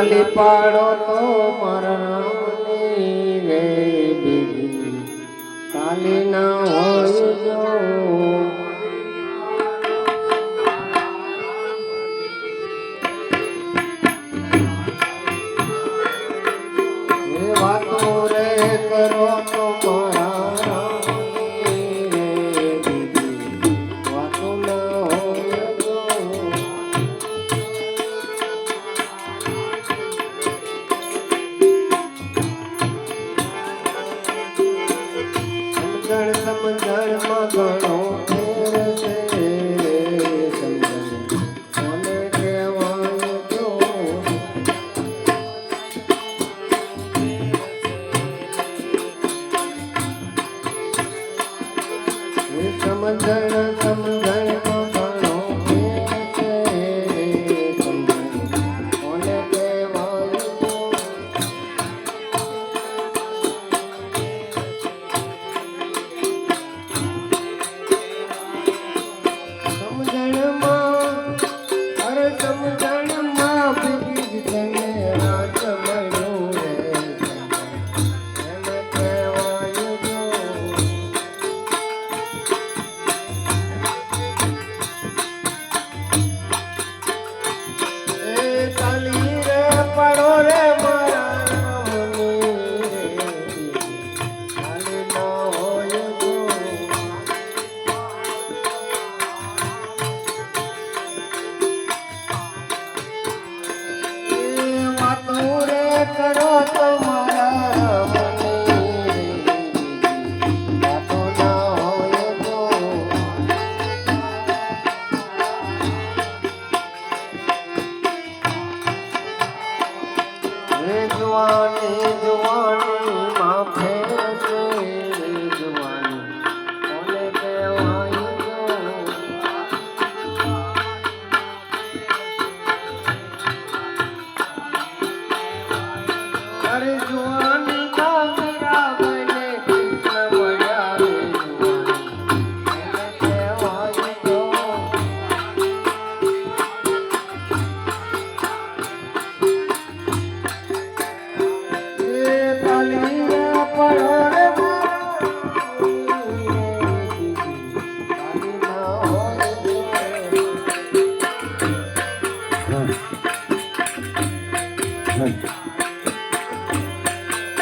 ખાલી પાડો તો મરણની રે બીજી ખાલી ના હોય જો સમજણ સમજણમાં ઘણો ફેર છે. સમજણ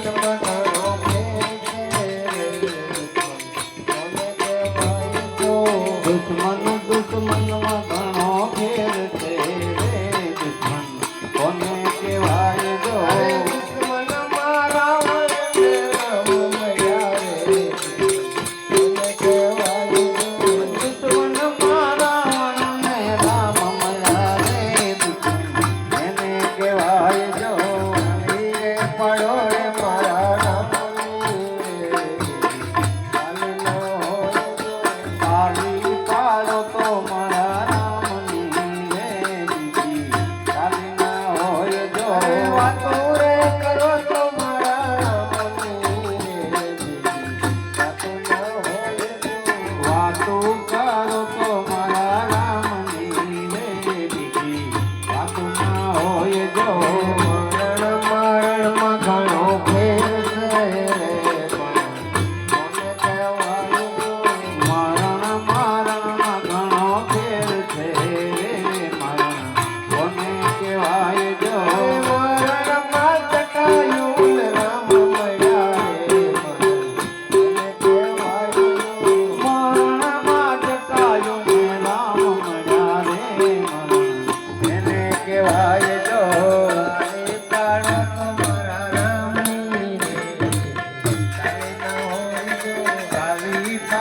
Bhagavan